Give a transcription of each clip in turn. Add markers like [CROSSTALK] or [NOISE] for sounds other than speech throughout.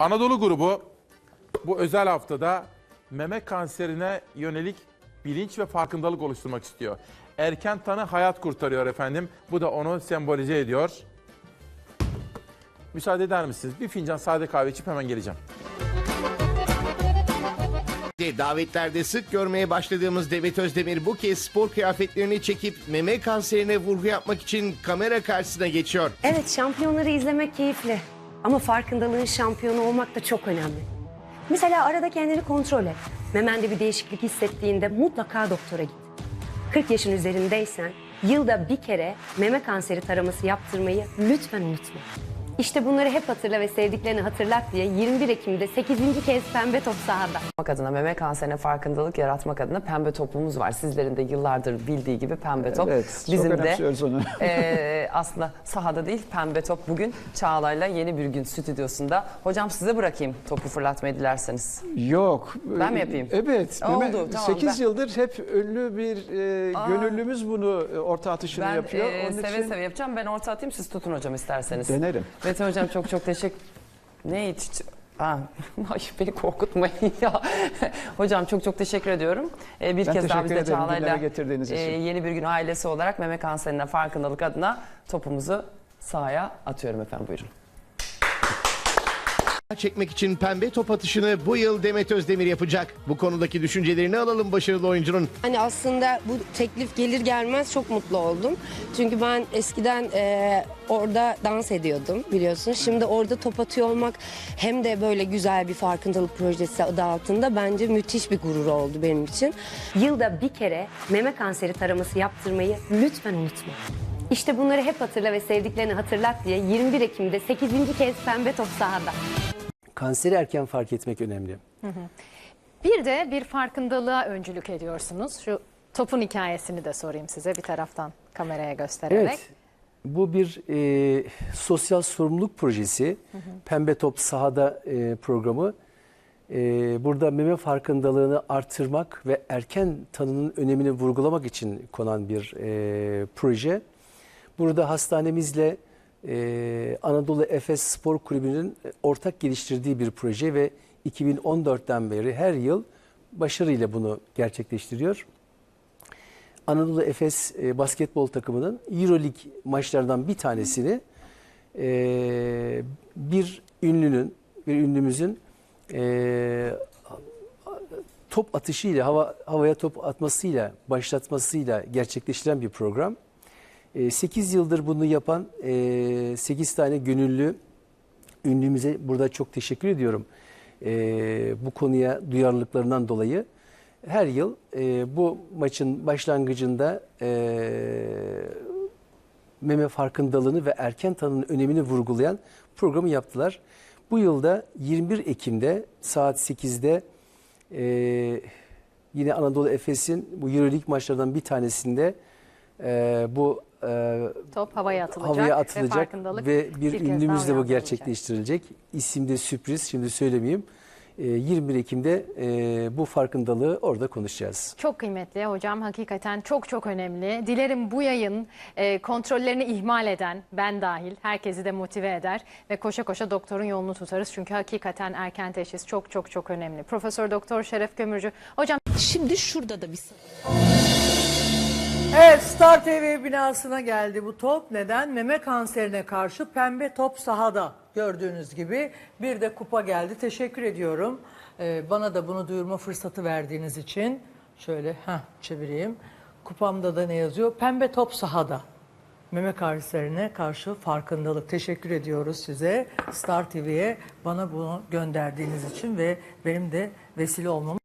Anadolu grubu bu özel haftada meme kanserine yönelik bilinç ve farkındalık oluşturmak istiyor. Erken tanı hayat kurtarıyor efendim. Bu da onu sembolize ediyor. Müsaade eder misiniz? Bir fincan sade kahve içip hemen geleceğim. Davetlerde sık görmeye başladığımız Demet Özdemir bu kez spor kıyafetlerini çekip meme kanserine vurgu yapmak için kamera karşısına geçiyor. Evet şampiyonları izlemek keyifli. Ama farkındalığın şampiyonu olmak da çok önemli. Mesela arada kendini kontrol et. Memende bir değişiklik hissettiğinde mutlaka doktora git. 40 yaşın üzerindeysen yılda bir kere meme kanseri taraması yaptırmayı lütfen unutma. İşte bunları hep hatırla ve sevdiklerini hatırlat diye 21 Ekim'de 8. kez Pembe Top sahada. adına, meme kanserine farkındalık yaratmak adına pembe topumuz var. Sizlerin de yıllardır bildiği gibi pembe top. Evet, çok Bizim de önemsiyoruz onu. [LAUGHS] eee, aslında sahada değil pembe top bugün Çağla'yla yeni bir gün stüdyosunda. Hocam size bırakayım topu fırlatmayı dilerseniz. Yok. Ben mi yapayım? Evet. Oldu, tamam, 8 ben- yıldır hep ünlü bir e, gönüllümüz bunu e, orta atışını Ben yapıyor. eee, Onun seve için seve yapacağım. Ben orta atayım siz tutun hocam isterseniz. denerim. Metin hocam çok çok teşekkür... Ne hiç... Ha, [LAUGHS] ay beni korkutmayın ya. [LAUGHS] Hocam çok çok teşekkür ediyorum. Ee, bir Ben kez daha teşekkür biz de ederim Çağla'yla gündeme getirdiğiniz e, için. yeni bir gün ailesi olarak meme kanserine farkındalık adına topumuzu sahaya atıyorum efendim buyurun. Çekmek için pembe top atışını bu yıl Demet Özdemir yapacak. Bu konudaki düşüncelerini alalım başarılı oyuncunun. Hani aslında bu teklif gelir gelmez çok mutlu oldum. Çünkü ben eskiden e, orada dans ediyordum biliyorsun. Şimdi orada top atıyor olmak hem de böyle güzel bir farkındalık projesi adı altında bence müthiş bir gurur oldu benim için. Yılda bir kere meme kanseri taraması yaptırmayı lütfen unutma. İşte bunları hep hatırla ve sevdiklerini hatırlat diye 21 Ekim'de 8. kez Pembe Top sahada. Kanseri erken fark etmek önemli. Bir de bir farkındalığa öncülük ediyorsunuz. Şu topun hikayesini de sorayım size bir taraftan kameraya göstererek. Evet. Bu bir e, sosyal sorumluluk projesi. Pembe Top Sahada e, programı. E, burada meme farkındalığını artırmak ve erken tanının önemini vurgulamak için konan bir e, proje. Burada hastanemizle e, Anadolu Efes Spor Kulübü'nün ortak geliştirdiği bir proje ve 2014'ten beri her yıl başarıyla bunu gerçekleştiriyor. Anadolu Efes e, basketbol takımının Euroleague maçlarından bir tanesini e, bir ünlünün, bir ünlümüzün e, top atışıyla, hava, havaya top atmasıyla, başlatmasıyla gerçekleştiren bir program. 8 yıldır bunu yapan 8 tane gönüllü ünlümüze burada çok teşekkür ediyorum. E, bu konuya duyarlılıklarından dolayı. Her yıl e, bu maçın başlangıcında e, meme farkındalığını ve erken tanının önemini vurgulayan programı yaptılar. Bu yılda 21 Ekim'de saat 8'de e, yine Anadolu Efes'in bu Euroleague maçlarından bir tanesinde e, bu e, Top havaya atılacak, havaya ve atılacak farkındalık ve, bir, bir ünlümüzle bu gerçekleştirilecek. İsim de sürpriz şimdi söylemeyeyim. E, 21 Ekim'de e, bu farkındalığı orada konuşacağız. Çok kıymetli hocam hakikaten çok çok önemli. Dilerim bu yayın e, kontrollerini ihmal eden ben dahil herkesi de motive eder ve koşa koşa doktorun yolunu tutarız. Çünkü hakikaten erken teşhis çok çok çok önemli. Profesör Doktor Şeref Kömürcü hocam Şimdi şurada da bir Evet Star TV binasına geldi bu top. Neden? Meme kanserine karşı pembe top sahada gördüğünüz gibi. Bir de kupa geldi. Teşekkür ediyorum. Ee, bana da bunu duyurma fırsatı verdiğiniz için. Şöyle heh, çevireyim. Kupamda da ne yazıyor? Pembe top sahada. Meme kanserine karşı farkındalık. Teşekkür ediyoruz size. Star TV'ye bana bunu gönderdiğiniz için ve benim de vesile olmam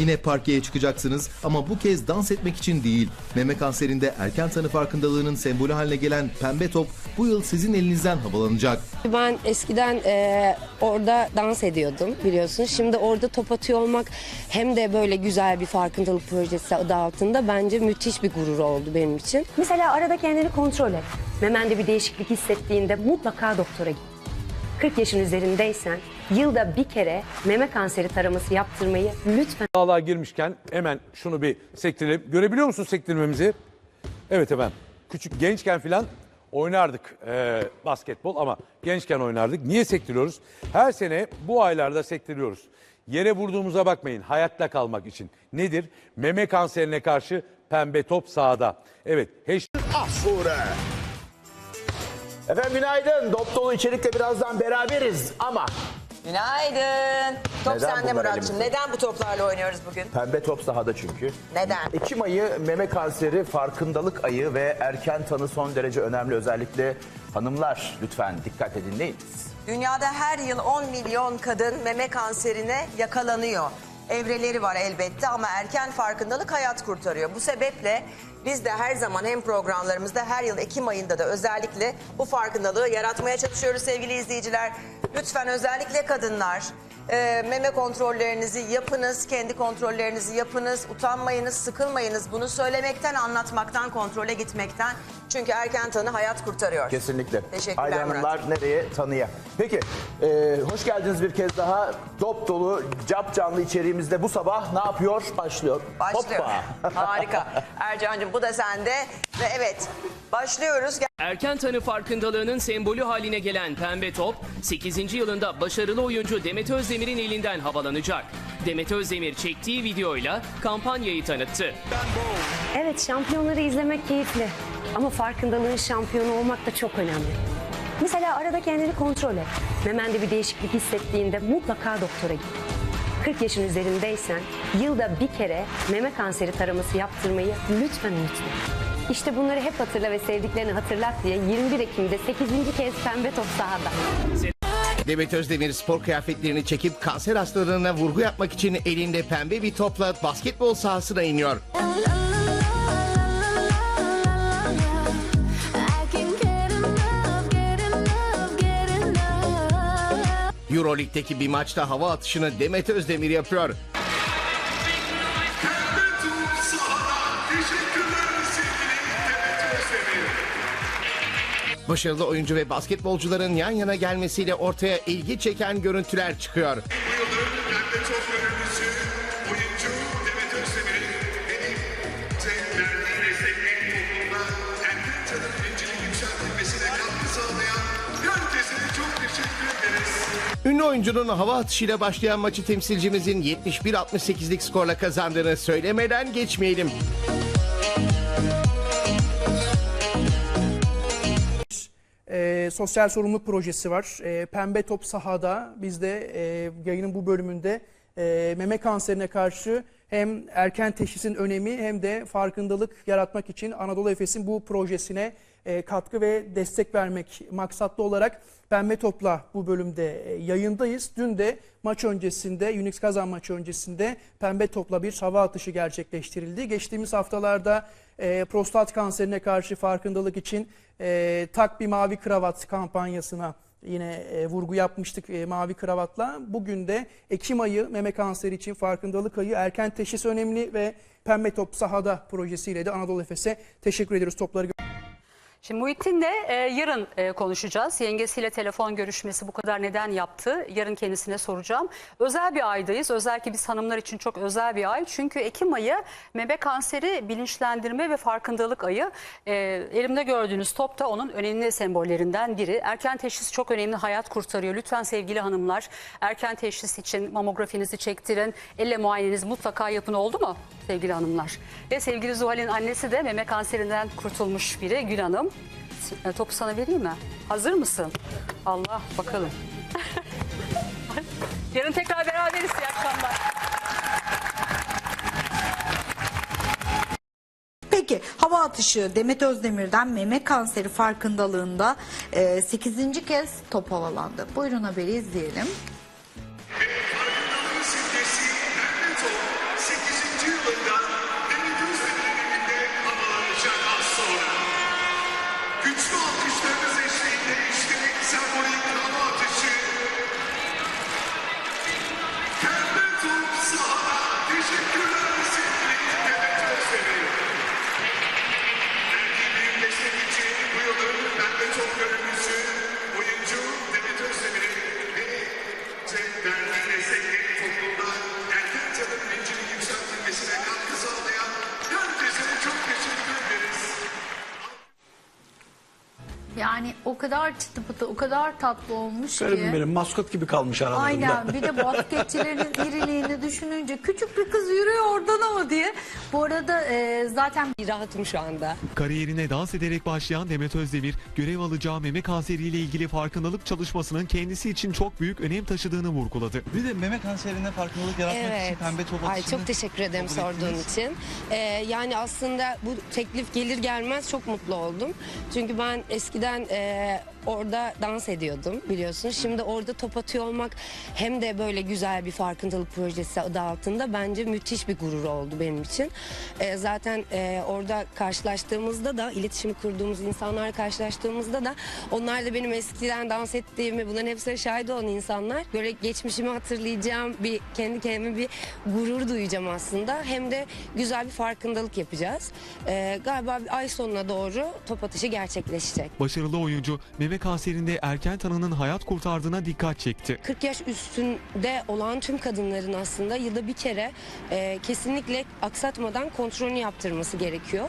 Yine parkeye çıkacaksınız ama bu kez dans etmek için değil. Meme kanserinde erken tanı farkındalığının sembolü haline gelen pembe top bu yıl sizin elinizden havalanacak. Ben eskiden e, orada dans ediyordum biliyorsun. Şimdi orada top atıyor olmak hem de böyle güzel bir farkındalık projesi adı altında bence müthiş bir gurur oldu benim için. Mesela arada kendini kontrol et. Memende bir değişiklik hissettiğinde mutlaka doktora git. 40 yaşın üzerindeysen yılda bir kere meme kanseri taraması yaptırmayı lütfen Sağlığa girmişken hemen şunu bir sektirelim. Görebiliyor musunuz sektirmemizi? Evet efendim. Küçük gençken filan oynardık e, basketbol ama gençken oynardık. Niye sektiriyoruz? Her sene bu aylarda sektiriyoruz. Yere vurduğumuza bakmayın hayatta kalmak için. Nedir? Meme kanserine karşı pembe top sahada. Evet Az sonra. Efendim günaydın. Dop dolu içerikle birazdan beraberiz ama Günaydın. Top Neden sende bunlar Muratçım. elimizde? Neden bu toplarla oynuyoruz bugün? pembe top sahada çünkü. Neden? Ekim ayı meme kanseri farkındalık ayı ve erken tanı son derece önemli. Özellikle hanımlar lütfen dikkat edin dinleyiniz. Dünyada her yıl 10 milyon kadın meme kanserine yakalanıyor. Evreleri var elbette ama erken farkındalık hayat kurtarıyor. Bu sebeple biz de her zaman hem programlarımızda her yıl Ekim ayında da özellikle bu farkındalığı yaratmaya çalışıyoruz sevgili izleyiciler. Lütfen özellikle kadınlar e, meme kontrollerinizi yapınız, kendi kontrollerinizi yapınız, utanmayınız, sıkılmayınız. Bunu söylemekten, anlatmaktan, kontrole gitmekten. Çünkü erken tanı hayat kurtarıyor. Kesinlikle. Teşekkürler Haydi Murat. hanımlar nereye tanıya. Peki e, hoş geldiniz bir kez daha. Dop dolu cap canlı içeriğimizde bu sabah ne yapıyor? Başlıyor. Başlıyor. Hoppa. Harika. [LAUGHS] Ercan'cığım bu da sende. Ve evet başlıyoruz. Erken tanı farkındalığının sembolü haline gelen Pembe Top, 8. yılında başarılı oyuncu Demet Özdemir'in elinden havalanacak. Demet Özdemir çektiği videoyla kampanyayı tanıttı. Evet şampiyonları izlemek keyifli. Ama farkındalığın şampiyonu olmak da çok önemli. Mesela arada kendini kontrol et. Memende bir değişiklik hissettiğinde mutlaka doktora git. 40 yaşın üzerindeysen yılda bir kere meme kanseri taraması yaptırmayı lütfen unutma. İşte bunları hep hatırla ve sevdiklerini hatırlat diye 21 Ekim'de 8. kez pembe top sahada. Demet Özdemir spor kıyafetlerini çekip kanser hastalarına vurgu yapmak için elinde pembe bir topla basketbol sahasına iniyor. Euroleague'deki bir maçta hava atışını Demet Özdemir yapıyor. Başarılı oyuncu ve basketbolcuların yan yana gelmesiyle ortaya ilgi çeken görüntüler çıkıyor. Ünlü oyuncunun hava atışıyla başlayan maçı temsilcimizin 71-68'lik skorla kazandığını söylemeden geçmeyelim. E, sosyal sorumluluk projesi var. E, Pembe Top Sahada biz de e, yayının bu bölümünde e, meme kanserine karşı hem erken teşhisin önemi hem de farkındalık yaratmak için Anadolu Efes'in bu projesine e, katkı ve destek vermek maksatlı olarak Pembe Top'la bu bölümde e, yayındayız. Dün de maç öncesinde, Unix Kazan maçı öncesinde Pembe Top'la bir hava atışı gerçekleştirildi. Geçtiğimiz haftalarda e, prostat kanserine karşı farkındalık için e, Tak Bir Mavi Kravat kampanyasına yine e, vurgu yapmıştık e, mavi kravatla. Bugün de Ekim ayı meme kanseri için farkındalık ayı erken teşhis önemli ve Pembe Top Sahada projesiyle de Anadolu Efes'e teşekkür ediyoruz topları Şimdi Muhittin'le e, yarın e, konuşacağız. Yengesiyle telefon görüşmesi bu kadar neden yaptı? Yarın kendisine soracağım. Özel bir aydayız. Özellikle biz hanımlar için çok özel bir ay. Çünkü Ekim ayı meme kanseri bilinçlendirme ve farkındalık ayı. E, elimde gördüğünüz top da onun önemli sembollerinden biri. Erken teşhis çok önemli. Hayat kurtarıyor. Lütfen sevgili hanımlar erken teşhis için mamografinizi çektirin. Elle muayenenizi mutlaka yapın oldu mu sevgili hanımlar? Ve sevgili Zuhal'in annesi de meme kanserinden kurtulmuş biri Gül Hanım. E, Topu sana vereyim mi? Hazır mısın? Allah bakalım. [LAUGHS] Yarın tekrar beraberiz. İyi akşamlar. Peki hava atışı Demet Özdemir'den meme kanseri farkındalığında 8. kez top havalandı. Buyurun haberi izleyelim. Kadar çıtı pıtı, o kadar tatlı olmuş Garibim ki. benim maskot gibi kalmış aralarında. Aynen bir de basketçilerin [LAUGHS] iriliğini düşününce küçük bir kız yürüyor oradan ama diye. Bu arada e, zaten rahatım şu anda. Kariyerine dans ederek başlayan Demet Özdemir, görev alacağı meme kanseriyle ilgili farkındalık çalışmasının kendisi için çok büyük önem taşıdığını vurguladı. Bir de meme kanserine farkındalık yaratmak için Evet. pembe top Ay çok teşekkür ederim kabul sorduğun ettiniz. için. Ee, yani aslında bu teklif gelir gelmez çok mutlu oldum. Çünkü ben eskiden e, orada dans ediyordum biliyorsun. Şimdi orada top atıyor olmak hem de böyle güzel bir farkındalık projesi adı altında bence müthiş bir gurur oldu benim için. Ee, zaten e, orada karşılaştığımızda da iletişim kurduğumuz insanlar karşılaştığımızda da onlar da benim eskiden dans ettiğimi bunların hepsine şahit olan insanlar. Böyle geçmişimi hatırlayacağım bir kendi kendime bir gurur duyacağım aslında. Hem de güzel bir farkındalık yapacağız. Ee, galiba ay sonuna doğru top atışı gerçekleşecek. Başarılı oyuncu, meme kanserinde erken tanının hayat kurtardığına dikkat çekti. 40 yaş üstünde olan tüm kadınların aslında yılda bir kere e, kesinlikle aksatmadan kontrolünü yaptırması gerekiyor.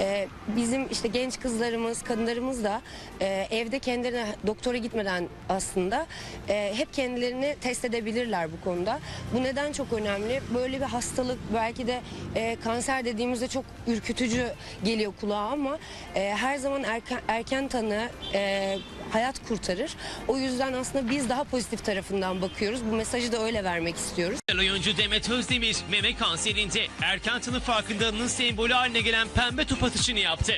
E, bizim işte genç kızlarımız, kadınlarımız da e, evde kendilerine doktora gitmeden aslında e, hep kendilerini test edebilirler bu konuda. Bu neden çok önemli? Böyle bir hastalık belki de e, kanser dediğimizde çok ürkütücü geliyor kulağa ama e, her zaman erken, erken tanı e, hayat kurtarır. O yüzden aslında biz daha pozitif tarafından bakıyoruz. Bu mesajı da öyle vermek istiyoruz. Oyuncu Demet Özdemir meme kanserinde erken tanı farkındalığının sembolü haline gelen pembe top atışını yaptı.